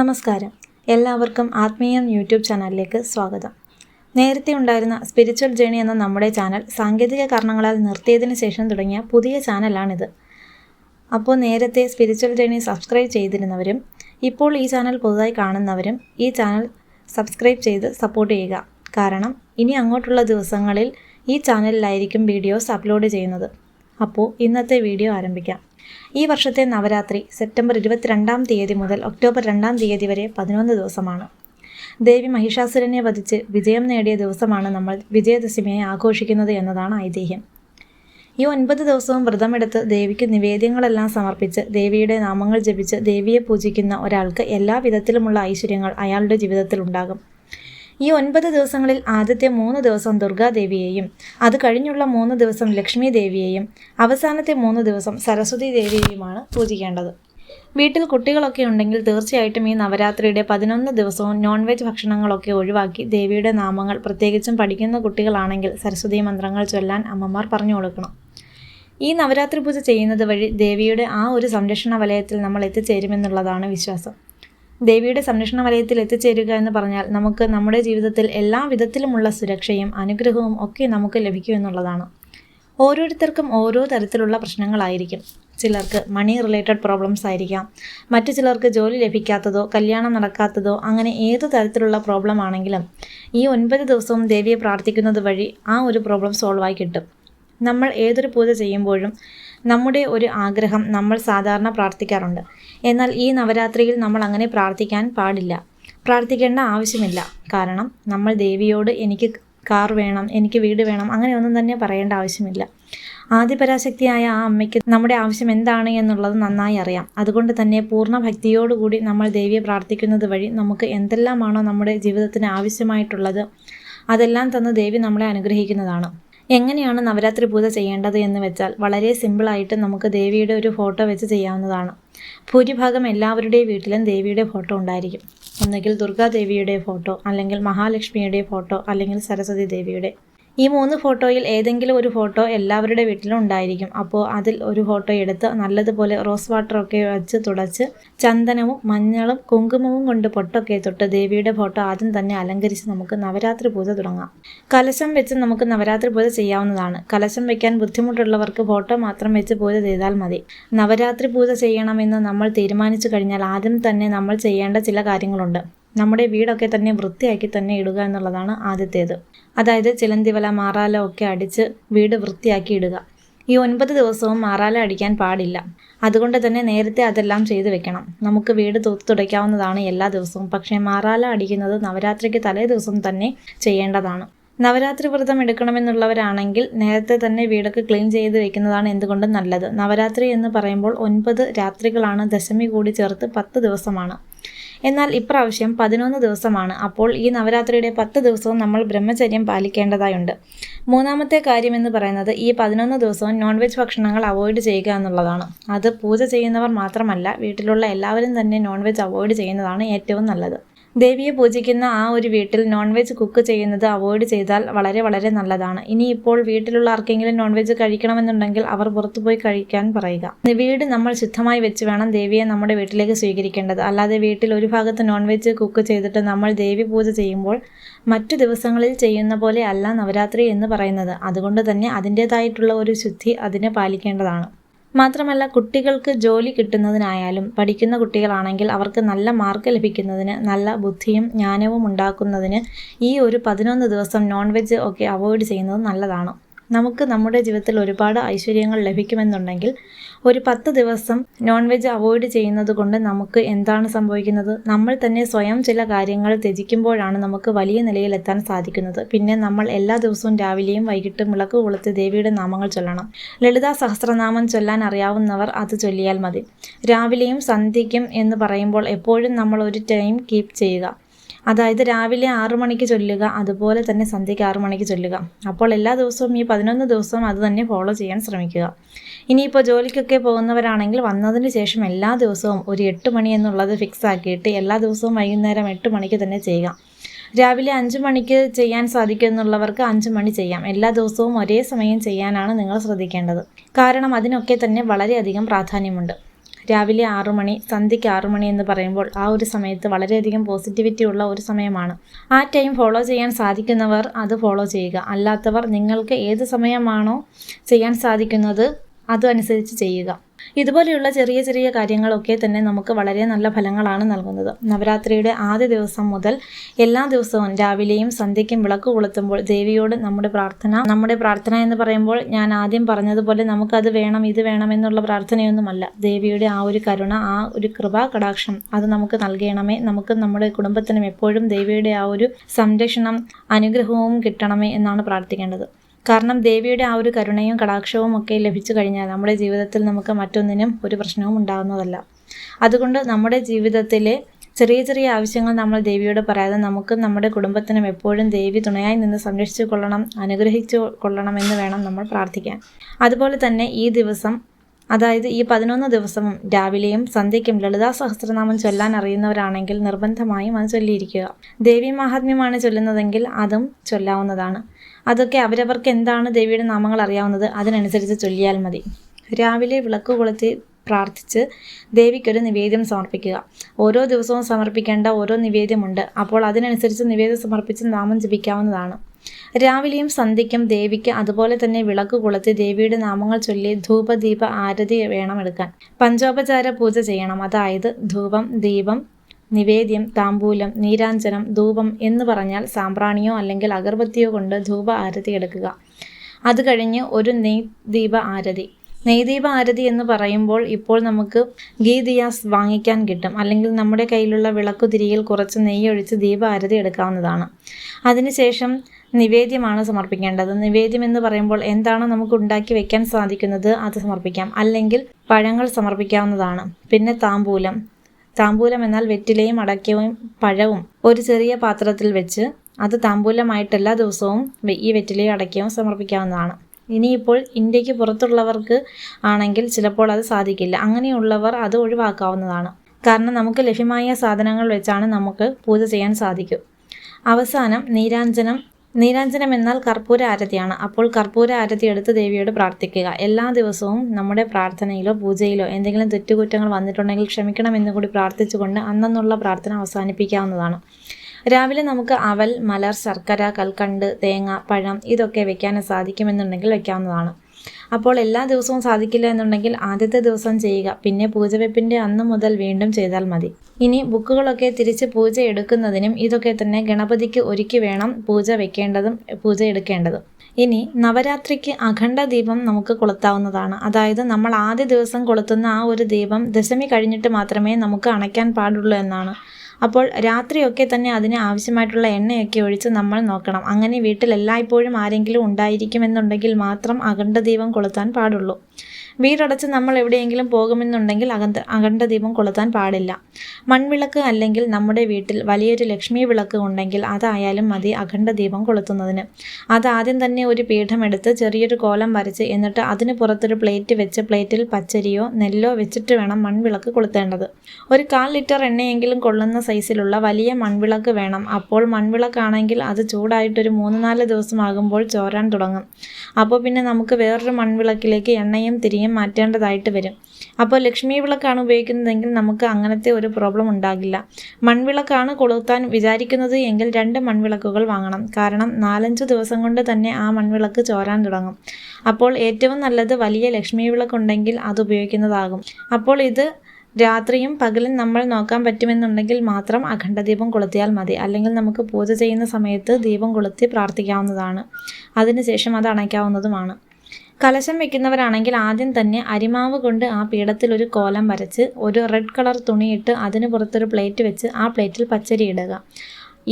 നമസ്കാരം. എല്ലാവർക്കും ആത്മീയം യൂട്യൂബ് ചാനലിലേക്ക് സ്വാഗതം. നേരത്തെ ഉണ്ടായിരുന്ന സ്പിരിച്വൽ ജേണി എന്ന നമ്മുടെ ചാനൽ സാങ്കേതിക കാരണങ്ങളാൽ നിർത്തിയതിനു ശേഷം തുടങ്ങിയ പുതിയ ചാനലാണിത്. അപ്പോൾ നേരത്തെ സ്പിരിച്വൽ ജേണി സബ്സ്ക്രൈബ് ചെയ്തിരുന്നവരും ഇപ്പോൾ ഈ ചാനൽ പുതുതായി കാണുന്നവരും ഈ ചാനൽ സബ്സ്ക്രൈബ് ചെയ്ത് സപ്പോർട്ട് ചെയ്യുക. കാരണം ഇനി അങ്ങോട്ടുള്ള ദിവസങ്ങളിൽ ഈ ചാനലിലായിരിക്കും വീഡിയോസ് അപ്ലോഡ് ചെയ്യുന്നത്. അപ്പോൾ ഇന്നത്തെ വീഡിയോ ആരംഭിക്കാം. ഈ വർഷത്തെ നവരാത്രി സെപ്റ്റംബർ ഇരുപത്തിരണ്ടാം തീയതി മുതൽ ഒക്ടോബർ രണ്ടാം തീയതി വരെ പതിനൊന്ന് ദിവസമാണ്. ദേവി മഹിഷാസുരനെ വധിച്ച് വിജയം നേടിയ ദിവസമാണ് നമ്മൾ വിജയദശമിയെ ആഘോഷിക്കുന്നത് എന്നതാണ് ഐതിഹ്യം. ഈ ഒൻപത് ദിവസവും വ്രതമെടുത്ത് ദേവിക്ക് നിവേദ്യങ്ങളെല്ലാം സമർപ്പിച്ച് ദേവിയുടെ നാമങ്ങൾ ജപിച്ച് ദേവിയെ പൂജിക്കുന്ന ഒരാൾക്ക് എല്ലാ വിധത്തിലുമുള്ള ഐശ്വര്യങ്ങൾ അയാളുടെ ജീവിതത്തിൽ ഉണ്ടാകും. ഈ ഒൻപത് ദിവസങ്ങളിൽ ആദ്യത്തെ മൂന്ന് ദിവസം ദുർഗാദേവിയെയും അത് കഴിഞ്ഞുള്ള മൂന്ന് ദിവസം ലക്ഷ്മി ദേവിയെയും അവസാനത്തെ മൂന്ന് ദിവസം സരസ്വതി ദേവിയെയുമാണ് പൂജിക്കേണ്ടത്. വീട്ടിൽ കുട്ടികളൊക്കെ ഉണ്ടെങ്കിൽ തീർച്ചയായിട്ടും ഈ നവരാത്രിയുടെ പതിനൊന്ന് ദിവസവും നോൺ വെജ് ഭക്ഷണങ്ങളൊക്കെ ഒഴിവാക്കി ദേവിയുടെ നാമങ്ങൾ പ്രത്യേകിച്ചും പഠിക്കുന്ന കുട്ടികളാണെങ്കിൽ സരസ്വതി മന്ത്രങ്ങൾ ചൊല്ലാൻ അമ്മമാർ പറഞ്ഞു കൊടുക്കണം. ഈ നവരാത്രി പൂജ ചെയ്യുന്നത് വഴി ദേവിയുടെ ആ ഒരു സംരക്ഷണ വലയത്തിൽ നമ്മൾ എത്തിച്ചേരുമെന്നുള്ളതാണ് വിശ്വാസം. ദേവിയുടെ സംരക്ഷണ വലയത്തിൽ എത്തിച്ചേരുക എന്ന് പറഞ്ഞാൽ നമുക്ക് നമ്മുടെ ജീവിതത്തിൽ എല്ലാ വിധത്തിലുമുള്ള സുരക്ഷയും അനുഗ്രഹവും ഒക്കെ നമുക്ക് ലഭിക്കുമെന്നുള്ളതാണ് ഓരോരുത്തർക്കും ഓരോ തരത്തിലുള്ള പ്രശ്നങ്ങളായിരിക്കും. ചിലർക്ക് മണി റിലേറ്റഡ് പ്രോബ്ലംസ് ആയിരിക്കാം. മറ്റു ചിലർക്ക് ജോലി ലഭിക്കാത്തതോ കല്യാണം നടക്കാത്തതോ അങ്ങനെ ഏതു തരത്തിലുള്ള പ്രോബ്ലം ആണെങ്കിലും ഈ ഒൻപത് ദിവസവും ദേവിയെ പ്രാർത്ഥിക്കുന്നത് വഴി ആ ഒരു പ്രോബ്ലം സോൾവ് ആയി കിട്ടും. നമ്മൾ ഏതൊരു പൂജ ചെയ്യുമ്പോഴും നമ്മുടെ ഒരു ആഗ്രഹം നമ്മൾ സാധാരണ പ്രാർത്ഥിക്കാറുണ്ട്. എന്നാൽ ഈ നവരാത്രിയിൽ നമ്മൾ അങ്ങനെ പ്രാർത്ഥിക്കാൻ പാടില്ല. പ്രാർത്ഥിക്കേണ്ട ആവശ്യമില്ല. കാരണം നമ്മൾ ദേവിയോട് എനിക്ക് കാർ വേണം എനിക്ക് വീട് വേണം അങ്ങനെ ഒന്നും തന്നെ പറയേണ്ട ആവശ്യമില്ല. ആദിപരാശക്തിയായ ആ അമ്മയ്ക്ക് നമ്മുടെ ആവശ്യം എന്താണ് എന്നുള്ളത് നന്നായി അറിയാം. അതുകൊണ്ട് തന്നെ പൂർണ ഭക്തിയോടുകൂടി നമ്മൾ ദേവിയെ പ്രാർത്ഥിക്കുന്നത് വഴി നമുക്ക് എന്തെല്ലാമാണോ നമ്മുടെ ജീവിതത്തിന് ആവശ്യമായിട്ടുള്ളത് അതെല്ലാം തന്ന് ദേവി നമ്മളെ അനുഗ്രഹിക്കുന്നതാണ്. എങ്ങനെയാണ് നവരാത്രി പൂജ ചെയ്യേണ്ടത് എന്ന് വെച്ചാൽ വളരെ സിമ്പിളായിട്ട് നമുക്ക് ദേവിയുടെ ഒരു ഫോട്ടോ വെച്ച് ചെയ്യാവുന്നതാണ്. ഭൂരിഭാഗം എല്ലാവരുടെയും വീട്ടിലും ദേവിയുടെ ഫോട്ടോ ഉണ്ടായിരിക്കും. ഒന്നുകിൽ ദുർഗാദേവിയുടെ ഫോട്ടോ അല്ലെങ്കിൽ മഹാലക്ഷ്മിയുടെ ഫോട്ടോ അല്ലെങ്കിൽ സരസ്വതി ദേവിയുടെ. ഈ മൂന്ന് ഫോട്ടോയിൽ ഏതെങ്കിലും ഒരു ഫോട്ടോ എല്ലാവരുടെ വീട്ടിലും ഉണ്ടായിരിക്കും. അപ്പോൾ അതിൽ ഒരു ഫോട്ടോ എടുത്ത് നല്ലതുപോലെ റോസ് വാട്ടറൊക്കെ വെച്ച് തുടച്ച് ചന്ദനവും മഞ്ഞളും കുങ്കുമവും കൊണ്ട് പൊട്ടൊക്കെ തൊട്ട് ദേവിയുടെ ഫോട്ടോ ആദ്യം തന്നെ അലങ്കരിച്ച് നമുക്ക് നവരാത്രി പൂജ തുടങ്ങാം. കലശം വെച്ച് നമുക്ക് നവരാത്രി പൂജ ചെയ്യാവുന്നതാണ്. കലശം വെക്കാൻ ബുദ്ധിമുട്ടുള്ളവർക്ക് ഫോട്ടോ മാത്രം വെച്ച് പൂജ ചെയ്താൽ മതി. നവരാത്രി പൂജ ചെയ്യണമെന്ന് നമ്മൾ തീരുമാനിച്ചു കഴിഞ്ഞാൽ ആദ്യം തന്നെ നമ്മൾ ചെയ്യേണ്ട ചില കാര്യങ്ങളുണ്ട്. നമ്മുടെ വീടൊക്കെ തന്നെ വൃത്തിയാക്കി തന്നെ ഇടുക എന്നുള്ളതാണ് ആദ്യത്തേത്. അതായത് ചിലന്തിവല മാറാല ഒക്കെ അടിച്ച് വീട് വൃത്തിയാക്കി ഇടുക. ഈ ഒൻപത് ദിവസവും മാറാല അടിക്കാൻ പാടില്ല. അതുകൊണ്ട് തന്നെ നേരത്തെ അതെല്ലാം ചെയ്തു വെക്കണം. നമുക്ക് വീട് തൂത്ത് തുടയ്ക്കാവുന്നതാണ് എല്ലാ ദിവസവും. പക്ഷേ മാറാല അടിക്കുന്നത് നവരാത്രിക്ക് തലേ ദിവസം തന്നെ ചെയ്യേണ്ടതാണ്. നവരാത്രി വ്രതം എടുക്കണമെന്നുള്ളവരാണെങ്കിൽ നേരത്തെ തന്നെ വീടൊക്കെ ക്ലീൻ ചെയ്ത് വെക്കുന്നതാണ് എന്തുകൊണ്ടും നല്ലത്. നവരാത്രി എന്ന് പറയുമ്പോൾ ഒൻപത് രാത്രികളാണ് ദശമി കൂടി ചേർത്ത് പത്ത് ദിവസമാണ്. എന്നാൽ ഇപ്രാവശ്യം പതിനൊന്ന് ദിവസമാണ്. അപ്പോൾ ഈ നവരാത്രിയുടെ പത്ത് ദിവസവും നമ്മൾ ബ്രഹ്മചര്യം പാലിക്കേണ്ടതായുണ്ട്. മൂന്നാമത്തെ കാര്യം എന്ന് പറയുന്നത് ഈ പതിനൊന്ന് ദിവസവും നോൺ വെജ് ഭക്ഷണങ്ങൾ അവോയ്ഡ് ചെയ്യുക എന്നുള്ളതാണ്. അത് പൂജ ചെയ്യുന്നവർ മാത്രമല്ല വീട്ടിലുള്ള എല്ലാവരും തന്നെ നോൺ വെജ് അവോയ്ഡ് ചെയ്യുന്നതാണ് ഏറ്റവും നല്ലത്. ദേവിയെ പൂജിക്കുന്ന ആ ഒരു വീട്ടിൽ നോൺ വെജ് കുക്ക് ചെയ്യുന്നത് അവോയ്ഡ് ചെയ്താൽ വളരെ വളരെ നല്ലതാണ്. ഇനി ഇപ്പോൾ വീട്ടിലുള്ള ആർക്കെങ്കിലും നോൺ വെജ് കഴിക്കണമെന്നുണ്ടെങ്കിൽ അവർ പുറത്തുപോയി കഴിക്കാൻ പറയുക. വീട് നമ്മൾ ശുദ്ധമായി വെച്ച് വേണം ദേവിയെ നമ്മുടെ വീട്ടിലേക്ക് സ്വീകരിക്കേണ്ടത്. അല്ലാതെ വീട്ടിൽ ഒരു ഭാഗത്ത് നോൺ വെജ് കുക്ക് ചെയ്തിട്ട് നമ്മൾ ദേവി പൂജ ചെയ്യുമ്പോൾ മറ്റു ദിവസങ്ങളിൽ ചെയ്യുന്ന പോലെ അല്ല നവരാത്രി എന്ന് പറയുന്നത്. അതുകൊണ്ട് തന്നെ അതിന്റെതായിട്ടുള്ള ഒരു ശുദ്ധി അതിനെ പാലിക്കേണ്ടതാണ്. മാത്രമല്ല കുട്ടികൾക്ക് ജോലി കിട്ടുന്നതിനായാലും പഠിക്കുന്ന കുട്ടികളാണെങ്കിൽ അവർക്ക് നല്ല മാർക്ക് ലഭിക്കുന്നതിന് നല്ല ബുദ്ധിയും ജ്ഞാനവും ഉണ്ടാക്കുന്നതിന് ഈ ഒരു പതിനൊന്ന് ദിവസം നോൺ വെജ് ഒക്കെ അവോയ്ഡ് ചെയ്യുന്നത് നല്ലതാണ്. നമുക്ക് നമ്മുടെ ജീവിതത്തിൽ ഒരുപാട് ഐശ്വര്യങ്ങൾ ലഭിക്കുമെന്നുണ്ടെങ്കിൽ ഒരു പത്ത് ദിവസം നോൺ വെജ് അവോയ്ഡ് ചെയ്യുന്നത് കൊണ്ട് നമുക്ക് എന്താണ് സംഭവിക്കുന്നത്? നമ്മൾ തന്നെ സ്വയം ചില കാര്യങ്ങൾ ത്യജിക്കുമ്പോഴാണ് നമുക്ക് വലിയ നിലയിൽ എത്താൻ സാധിക്കുന്നത്. പിന്നെ നമ്മൾ എല്ലാ ദിവസവും രാവിലെയും വൈകിട്ടും വിളക്ക് കൊളുത്ത് ദേവിയുടെ നാമങ്ങൾ ചൊല്ലണം. ലളിതാ സഹസ്രനാമം ചൊല്ലാൻ അറിയാവുന്നവർ അത് ചൊല്ലിയാൽ മതി. രാവിലെയും സന്ധ്യയ്ക്കും എന്ന് പറയുമ്പോൾ എപ്പോഴും നമ്മൾ ഒരു ടൈം കീപ്പ് ചെയ്യുക. അതായത് രാവിലെ ആറു മണിക്ക് ചൊല്ലുക അതുപോലെ തന്നെ സന്ധ്യയ്ക്ക് ആറു മണിക്ക് ചൊല്ലുക. അപ്പോൾ എല്ലാ ദിവസവും ഈ പതിനൊന്ന് ദിവസവും അത് തന്നെ ഫോളോ ചെയ്യാൻ ശ്രമിക്കുക. ഇനിയിപ്പോൾ ജോലിക്കൊക്കെ പോകുന്നവരാണെങ്കിൽ വന്നതിന് ശേഷം എല്ലാ ദിവസവും ഒരു എട്ട് മണി എന്നുള്ളത് ഫിക്സ് ആക്കിയിട്ട് എല്ലാ ദിവസവും വൈകുന്നേരം എട്ട് മണിക്ക് തന്നെ ചെയ്യുക. രാവിലെ അഞ്ച് മണിക്ക് ചെയ്യാൻ സാധിക്കുമെന്നുള്ളവർക്ക് അഞ്ച് മണി ചെയ്യാം. എല്ലാ ദിവസവും ഒരേ സമയം ചെയ്യാനാണ് നിങ്ങൾ ശ്രദ്ധിക്കേണ്ടത്. കാരണം അതിനൊക്കെ തന്നെ വളരെയധികം പ്രാധാന്യമുണ്ട്. രാവിലെ ആറു മണി സന്ധ്യയ്ക്ക് ആറു മണി എന്ന് പറയുമ്പോൾ ആ ഒരു സമയത്ത് വളരെയധികം പോസിറ്റിവിറ്റി ഉള്ള ഒരു സമയമാണ്. ആ ടൈം ഫോളോ ചെയ്യാൻ സാധിക്കുന്നവർ അത് ഫോളോ ചെയ്യുക. അല്ലാത്തവർ നിങ്ങൾക്ക് ഏത് സമയമാണോ ചെയ്യാൻ സാധിക്കുന്നത് അതനുസരിച്ച് ചെയ്യുക. ഇതുപോലെയുള്ള ചെറിയ ചെറിയ കാര്യങ്ങളൊക്കെ തന്നെ നമുക്ക് വളരെ നല്ല ഫലങ്ങളാണ് നൽകുന്നത്. നവരാത്രിയുടെ ആദ്യ ദിവസം മുതൽ എല്ലാ ദിവസവും രാവിലെയും സന്ധ്യയ്ക്കും വിളക്ക് കൊളുത്തുമ്പോൾ ദേവിയോട് നമ്മുടെ പ്രാർത്ഥന നമ്മുടെ പ്രാർത്ഥന എന്ന് പറയുമ്പോൾ ഞാൻ ആദ്യം പറഞ്ഞതുപോലെ നമുക്കത് വേണം ഇത് വേണം എന്നുള്ള പ്രാർത്ഥനയൊന്നുമല്ല. ദേവിയുടെ ആ ഒരു കരുണ ആ ഒരു കൃപാ കടാക്ഷം അത് നമുക്ക് നൽകണമേ. നമുക്ക് നമ്മുടെ കുടുംബത്തിനും എപ്പോഴും ദേവിയുടെ ആ ഒരു സംരക്ഷണം അനുഗ്രഹവും കിട്ടണമേ എന്നാണ് പ്രാർത്ഥിക്കേണ്ടത്. കാരണം ദേവിയുടെ ആ ഒരു കരുണയും കടാക്ഷവും ഒക്കെ ലഭിച്ചു കഴിഞ്ഞാൽ നമ്മുടെ ജീവിതത്തിൽ നമുക്ക് മറ്റൊന്നിനും ഒരു പ്രശ്നവും ഉണ്ടാകുന്നതല്ല അതുകൊണ്ട് നമ്മുടെ ജീവിതത്തിലെ ചെറിയ ചെറിയ ആവശ്യങ്ങൾ നമ്മൾ ദേവിയോട് പറയാതെ നമുക്കും നമ്മുടെ കുടുംബത്തിനും എപ്പോഴും ദേവി തുണയായി നിന്ന് സംരക്ഷിച്ചു കൊള്ളണം അനുഗ്രഹിച്ചു കൊള്ളണം എന്ന് വേണം നമ്മൾ പ്രാർത്ഥിക്കാൻ. അതുപോലെ തന്നെ ഈ ദിവസം അതായത് ഈ പതിനൊന്ന് ദിവസവും രാവിലെയും സന്ധ്യയ്ക്കും ലളിതാ സഹസ്രനാമം ചൊല്ലാൻ അറിയുന്നവരാണെങ്കിൽ നിർബന്ധമായും അത് ചൊല്ലിയിരിക്കുക. ദേവി മഹാത്മ്യമാണ് ചൊല്ലുന്നതെങ്കിൽ അതും ചൊല്ലാവുന്നതാണ്. അതൊക്കെ അവരവർക്ക് എന്താണ് ദേവിയുടെ നാമങ്ങൾ അറിയാവുന്നത് അതിനനുസരിച്ച് ചൊല്ലിയാൽ മതി. രാവിലെ വിളക്ക് കൊളുത്തി പ്രാർത്ഥിച്ച് ദേവിക്കൊരു നിവേദ്യം സമർപ്പിക്കുക. ഓരോ ദിവസവും സമർപ്പിക്കേണ്ട ഓരോ നിവേദ്യമുണ്ട്. അപ്പോൾ അതിനനുസരിച്ച് നിവേദ്യം സമർപ്പിച്ച് നാമം ജപിക്കാവുന്നതാണ്. രാവിലെയും സന്ധ്യയ്ക്കും ദേവിക്ക് അതുപോലെ തന്നെ വിളക്ക് കൊളുത്തി ദേവിയുടെ നാമങ്ങൾ ചൊല്ലി ധൂപദീപ ആരതി വേണം എടുക്കാൻ പഞ്ചോപചാര പൂജ ചെയ്യണം. അതായത് ധൂപം ദീപം നിവേദ്യം താമ്പൂലം നീരാഞ്ജനം ധൂപം എന്ന് പറഞ്ഞാൽ സാമ്പ്രാണിയോ അല്ലെങ്കിൽ അഗർബത്തിയോ കൊണ്ട് ധൂപ ആരതി എടുക്കുക. അത് കഴിഞ്ഞ് ഒരു നെയ് ദീപ ആരതി. നെയ്ദീപ ആരതി എന്ന് പറയുമ്പോൾ ഇപ്പോൾ നമുക്ക് ഗീ ദിയാസ് വാങ്ങിക്കാൻ കിട്ടും. അല്ലെങ്കിൽ നമ്മുടെ കയ്യിലുള്ള വിളക്കുതിരിയിൽ കുറച്ച് നെയ്യ് ഒഴിച്ച് ദീപ ആരതി എടുക്കാവുന്നതാണ്. അതിനുശേഷം നിവേദ്യമാണ് സമർപ്പിക്കേണ്ടത്. നിവേദ്യം എന്ന് പറയുമ്പോൾ എന്താണ് നമുക്ക് ഉണ്ടാക്കി വെക്കാൻ സാധിക്കുന്നത് അത് സമർപ്പിക്കാം. അല്ലെങ്കിൽ പഴങ്ങൾ സമർപ്പിക്കാവുന്നതാണ്. പിന്നെ താമ്പൂലം. താമ്പൂലം എന്നാൽ വെറ്റിലയും അടയ്ക്കവും പഴവും ഒരു ചെറിയ പാത്രത്തിൽ വെച്ച് അത് താമ്പൂലമായിട്ട് എല്ലാ ദിവസവും ഈ വെറ്റിലയും അടയ്ക്കവും സമർപ്പിക്കാവുന്നതാണ്. ഇനിയിപ്പോൾ ഇന്ത്യയ്ക്ക് പുറത്തുള്ളവർക്ക് ആണെങ്കിൽ ചിലപ്പോൾ അത് സാധിക്കില്ല. അങ്ങനെയുള്ളവർ അത് ഒഴിവാക്കാവുന്നതാണ്. കാരണം നമുക്ക് ലഭ്യമായ സാധനങ്ങൾ വെച്ചാണ് നമുക്ക് പൂജ ചെയ്യാൻ സാധിക്കും. അവസാനം നീരാഞ്ജനം നീരാഞ്ജനം എന്നാൽ കർപ്പൂര ആരതിയാണ് അപ്പോൾ കർപ്പൂര ആരതി എടുത്ത് ദേവിയോട് പ്രാർത്ഥിക്കുക. എല്ലാ ദിവസവും നമ്മുടെ പ്രാർത്ഥനയിലോ പൂജയിലോ എന്തെങ്കിലും തെറ്റുകുറ്റങ്ങൾ വന്നിട്ടുണ്ടെങ്കിൽ ക്ഷമിക്കണമെന്ന് കൂടി പ്രാർത്ഥിച്ചുകൊണ്ട് അന്നുള്ള പ്രാർത്ഥന അവസാനിപ്പിക്കാവുന്നതാണ്. രാവിലെ നമുക്ക് അവൽ മലർ ശർക്കര കൽക്കണ്ട് തേങ്ങ പഴം ഇതൊക്കെ വെക്കാൻ സാധിക്കുമെന്നുണ്ടെങ്കിൽ വെക്കാവുന്നതാണ്. അപ്പോൾ എല്ലാ ദിവസവും സാധിക്കില്ല എന്നുണ്ടെങ്കിൽ ആദ്യത്തെ ദിവസം ചെയ്യുക. പിന്നെ പൂജവെപ്പിന്റെ അന്ന് മുതൽ വീണ്ടും ചെയ്താൽ മതി. ഇനി ബുക്കുകളൊക്കെ തിരിച്ച് പൂജ എടുക്കുന്നതിനും ഇതൊക്കെ തന്നെ ഗണപതിക്ക് ഒരുക്കി വേണം പൂജ വെക്കേണ്ടതും പൂജ എടുക്കേണ്ടതും. ഇനി നവരാത്രിക്ക് അഖണ്ഡ ദീപം നമുക്ക് കൊളുത്താവുന്നതാണ്. അതായത് നമ്മൾ ആദ്യ ദിവസം കൊളുത്തുന്ന ആ ഒരു ദീപം ദശമി കഴിഞ്ഞിട്ട് മാത്രമേ നമുക്ക് അണയ്ക്കാൻ പാടുള്ളൂ എന്നാണ്. അപ്പോൾ രാത്രിയൊക്കെ തന്നെ അതിന് ആവശ്യമായിട്ടുള്ള എണ്ണയൊക്കെ ഒഴിച്ച് നമ്മൾ നോക്കണം. അങ്ങനെ വീട്ടിൽ എല്ലായ്പ്പോഴും ആരെങ്കിലും ഉണ്ടായിരിക്കുമെന്നുണ്ടെങ്കിൽ മാത്രം അഖണ്ഡ ദീപം കൊളുത്താൻ പാടുള്ളൂ. വീടടച്ച് നമ്മൾ എവിടെയെങ്കിലും പോകുമെന്നുണ്ടെങ്കിൽ അകന്ത അകണ്ട ദീപം കൊളുത്താൻ പാടില്ല. മൺവിളക്ക് അല്ലെങ്കിൽ നമ്മുടെ വീട്ടിൽ വലിയൊരു ലക്ഷ്മി വിളക്ക് ഉണ്ടെങ്കിൽ അതായാലും മതി അഖണ്ഡ ദീപം കൊളുത്തുന്നതിന്. അതാദ്യം തന്നെ ഒരു പീഠമെടുത്ത് ചെറിയൊരു കോലം വരച്ച് എന്നിട്ട് അതിന് പുറത്തൊരു പ്ലേറ്റ് വെച്ച് പ്ലേറ്റിൽ പച്ചരിയോ നെല്ലോ വെച്ചിട്ട് വേണം മൺവിളക്ക് കൊളുത്തേണ്ടത്. ഒരു കാൽ ലിറ്റർ എണ്ണയെങ്കിലും കൊള്ളുന്ന സൈസിലുള്ള വലിയ മൺവിളക്ക് വേണം. അപ്പോൾ മൺവിളക്കാണെങ്കിൽ അത് ചൂടായിട്ടൊരു മൂന്ന് നാല് ദിവസമാകുമ്പോൾ ചോരാൻ തുടങ്ങും. അപ്പോൾ പിന്നെ നമുക്ക് വേറൊരു മൺവിളക്കിലേക്ക് എണ്ണയും തിരിയും മാറ്റേണ്ടതായിട്ട് വരും. അപ്പോൾ ലക്ഷ്മി വിളക്കാണ് ഉപയോഗിക്കുന്നതെങ്കിൽ നമുക്ക് അങ്ങനത്തെ ഒരു പ്രോബ്ലം ഉണ്ടാകില്ല. മൺവിളക്കാണ് കൊളുത്താൻ വിചാരിക്കുന്നത് എങ്കിൽ രണ്ട് മൺവിളക്കുകൾ വാങ്ങണം. കാരണം നാലഞ്ച് ദിവസം കൊണ്ട് തന്നെ ആ മൺവിളക്ക് ചോരാൻ തുടങ്ങും. അപ്പോൾ ഏറ്റവും നല്ലത് വലിയ ലക്ഷ്മി വിളക്കുണ്ടെങ്കിൽ അത് ഉപയോഗിക്കുന്നതാകും. അപ്പോൾ ഇത് രാത്രിയും പകലും നമ്മൾ നോക്കാൻ പറ്റുമെന്നുണ്ടെങ്കിൽ മാത്രം അഖണ്ഡദീപം കൊളുത്തിയാൽ മതി. അല്ലെങ്കിൽ നമുക്ക് പൂജ ചെയ്യുന്ന സമയത്ത് ദീപം കൊളുത്തി പ്രാർത്ഥിക്കാവുന്നതാണ്. അതിനുശേഷം അത് അണയ്ക്കാവുന്നതുമാണ്. കലശം വെക്കുന്നവരാണെങ്കിൽ ആദ്യം തന്നെ അരിമാവ് കൊണ്ട് ആ പീഠത്തിൽ ഒരു കോലം വരച്ച് ഒരു റെഡ് കളർ തുണിയിട്ട് അതിന് പുറത്തൊരു പ്ലേറ്റ് വെച്ച് ആ പ്ലേറ്റിൽ പച്ചരി ഇടുക.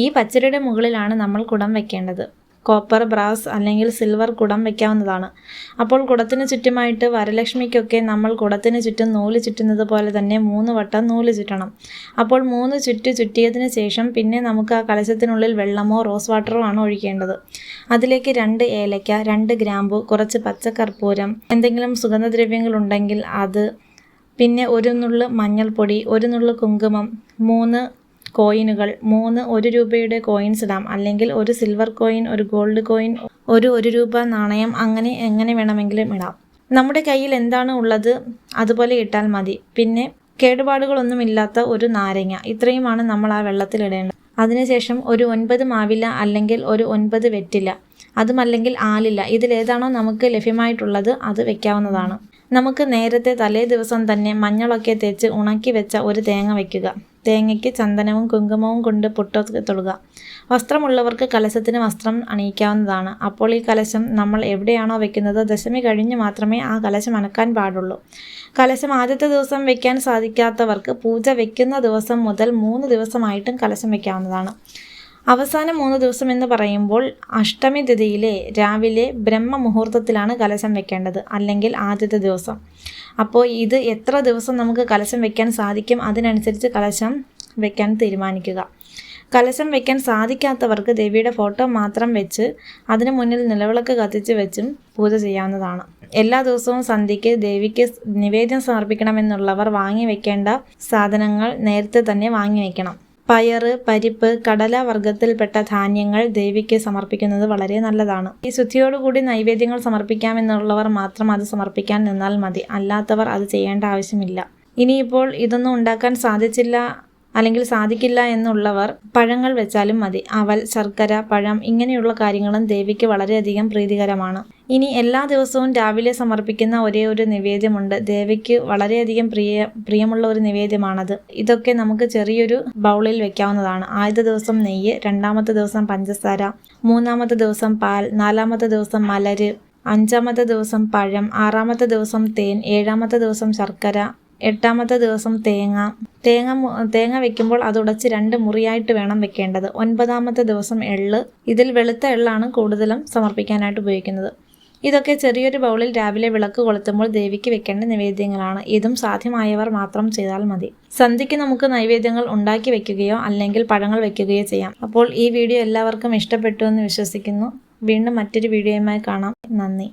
ഈ പച്ചരിയുടെ മുകളിലാണ് നമ്മൾ കുടം വെക്കേണ്ടത്. കോപ്പർ ബ്രാസ് അല്ലെങ്കിൽ സിൽവർ കുടം വെക്കാവുന്നതാണ്. അപ്പോൾ കുടത്തിന് ചുറ്റുമായിട്ട് വരലക്ഷ്മിക്കൊക്കെ നമ്മൾ കുടത്തിന് ചുറ്റും നൂൽ ചുറ്റുന്നത് പോലെ തന്നെ മൂന്ന് വട്ടം നൂൽ ചുറ്റണം. അപ്പോൾ മൂന്ന് ചുറ്റ് ചുറ്റിയതിന് ശേഷം പിന്നെ നമുക്ക് ആ കലശത്തിനുള്ളിൽ വെള്ളമോ റോസ് വാട്ടറോ ആണ് ഒഴിക്കേണ്ടത്. അതിലേക്ക് രണ്ട് ഏലക്ക രണ്ട് ഗ്രാമ്പു കുറച്ച് പച്ചക്കർപ്പൂരം എന്തെങ്കിലും സുഗന്ധദ്രവ്യങ്ങൾ ഉണ്ടെങ്കിൽ അത് പിന്നെ ഒരു നുള്ള് മഞ്ഞൾപ്പൊടി ഒരു നുള്ള് കുങ്കുമം മൂന്ന് കോയിനുകൾ. മൂന്ന് ഒരു രൂപയുടെ കോയിൻസ് ഇടാം. അല്ലെങ്കിൽ ഒരു സിൽവർ കോയിൻ ഒരു ഗോൾഡ് കോയിൻ ഒരു ഒരു രൂപ നാണയം അങ്ങനെ എങ്ങനെ വേണമെങ്കിലും ഇടാം. നമ്മുടെ കയ്യിൽ എന്താണ് ഉള്ളത്? അതുപോലെ ഇട്ടാൽ മതി. പിന്നെ കേടുപാടുകളൊന്നുമില്ലാത്ത ഒരു നാരങ്ങ. ഇത്രയുമാണ് നമ്മൾ ആ വെള്ളത്തിൽ ഇടേണ്ടത്. അതിനുശേഷം ഒരു ഒൻപത് മാവില അല്ലെങ്കിൽ ഒരു ഒൻപത് വെറ്റില. അതുമല്ലെങ്കിൽ ആലില്ല ഇതിലേതാണോ നമുക്ക് ലഭ്യമായിട്ടുള്ളത് അത് വെക്കാവുന്നതാണ്. നമുക്ക് നേരത്തെ തലേ ദിവസം തന്നെ മഞ്ഞളൊക്കെ തേച്ച് ഉണക്കി വെച്ച ഒരു തേങ്ങ വയ്ക്കുക തേങ്ങയ്ക്ക് ചന്ദനവും കുങ്കുമവും കൊണ്ട് പൊട്ടൊക്കെ തൊടുക. വസ്ത്രമുള്ളവർക്ക് കലശത്തിന് വസ്ത്രം അണിയിക്കാവുന്നതാണ്. അപ്പോൾ ഈ കലശം നമ്മൾ എവിടെയാണോ വെക്കുന്നത് ദശമി കഴിഞ്ഞ് മാത്രമേ ആ കലശം അനക്കാൻ പാടുള്ളൂ. കലശം ആദ്യത്തെ ദിവസം വെക്കാൻ സാധിക്കാത്തവർക്ക് പൂജ വെക്കുന്ന ദിവസം മുതൽ മൂന്ന് ദിവസമായിട്ടും കലശം വെക്കാവുന്നതാണ്. അവസാന മൂന്ന് ദിവസം എന്ന് പറയുമ്പോൾ അഷ്ടമി തിഥിയിലെ രാവിലെ ബ്രഹ്മ മുഹൂർത്തത്തിലാണ് കലശം വെക്കേണ്ടത് അല്ലെങ്കിൽ ആദ്യത്തെ ദിവസം. അപ്പോൾ ഇത് എത്ര ദിവസം നമുക്ക് കലശം വെക്കാൻ സാധിക്കും അതിനനുസരിച്ച് കലശം വെക്കാൻ തീരുമാനിക്കുക. കലശം വെക്കാൻ സാധിക്കാത്തവർക്ക് ദേവിയുടെ ഫോട്ടോ മാത്രം വെച്ച് അതിനു മുന്നിൽ നിലവിളക്ക് കത്തിച്ച് വെച്ചും പൂജ ചെയ്യാവുന്നതാണ്. എല്ലാ ദിവസവും സന്ധ്യയ്ക്ക് ദേവിക്ക് നിവേദ്യം സമർപ്പിക്കണമെന്നുള്ളവർ വാങ്ങി വെക്കേണ്ട സാധനങ്ങൾ നേരത്തെ തന്നെ വാങ്ങി വെക്കണം. പയറ് പരിപ്പ് കടല വർഗത്തിൽപ്പെട്ട ധാന്യങ്ങൾ ദേവിക്ക് സമർപ്പിക്കുന്നത് വളരെ നല്ലതാണ്. ഈ ശുദ്ധിയോടുകൂടി നൈവേദ്യങ്ങൾ സമർപ്പിക്കാമെന്നുള്ളവർ മാത്രം അത് സമർപ്പിക്കാൻ നിന്നാൽ മതി. അല്ലാത്തവർ അത് ചെയ്യേണ്ട ആവശ്യമില്ല. ഇനിയിപ്പോൾ ഇതൊന്നും ഉണ്ടാക്കാൻ സാധിച്ചില്ല അല്ലെങ്കിൽ സാധിക്കില്ല എന്നുള്ളവർ പഴങ്ങൾ വെച്ചാലും മതി. അവൽ ശർക്കര പഴം ഇങ്ങനെയുള്ള കാര്യങ്ങളും ദേവിക്ക് വളരെയധികം പ്രീതികരമാണ്. ഇനി എല്ലാ ദിവസവും രാവിലെ സമർപ്പിക്കുന്ന ഒരേ ഒരു നിവേദ്യമുണ്ട്. ദേവിക്ക് വളരെയധികം പ്രിയ പ്രിയമുള്ള ഒരു നിവേദ്യമാണത്. ഇതൊക്കെ നമുക്ക് ചെറിയൊരു ബൗളിൽ വെക്കാവുന്നതാണ്. ആദ്യത്തെ ദിവസം നെയ്യ് രണ്ടാമത്തെ ദിവസം പഞ്ചസാര മൂന്നാമത്തെ ദിവസം പാൽ നാലാമത്തെ ദിവസം മലര് അഞ്ചാമത്തെ ദിവസം പഴം ആറാമത്തെ ദിവസം തേൻ ഏഴാമത്തെ ദിവസം ശർക്കര എട്ടാമത്തെ ദിവസം തേങ്ങ. തേങ്ങ തേങ്ങ വെക്കുമ്പോൾ അത് ഉടച്ച് രണ്ട് മുറിയായിട്ട് വേണം വെക്കേണ്ടത്. ഒൻപതാമത്തെ ദിവസം എള്ള്. ഇതിൽ വെളുത്ത എള്ളാണ് കൂടുതലും സമർപ്പിക്കാനായിട്ട് ഉപയോഗിക്കുന്നത്. ഇതൊക്കെ ചെറിയൊരു ബൗളിൽ രാവിലെ വിളക്ക് കൊളുത്തുമ്പോൾ ദേവിക്ക് വെക്കേണ്ട നിവേദ്യങ്ങളാണ്. ഇതും സാധ്യമായവർ മാത്രം ചെയ്താൽ മതി. സന്ധ്യയ്ക്ക് നമുക്ക് നൈവേദ്യങ്ങൾ ഉണ്ടാക്കി വെക്കുകയോ അല്ലെങ്കിൽ പഴങ്ങൾ വെക്കുകയോ ചെയ്യാം. അപ്പോൾ ഈ വീഡിയോ എല്ലാവർക്കും ഇഷ്ടപ്പെട്ടു എന്ന് വിശ്വസിക്കുന്നു. വീണ്ടും മറ്റൊരു വീഡിയോയുമായി കാണാം. നന്ദി.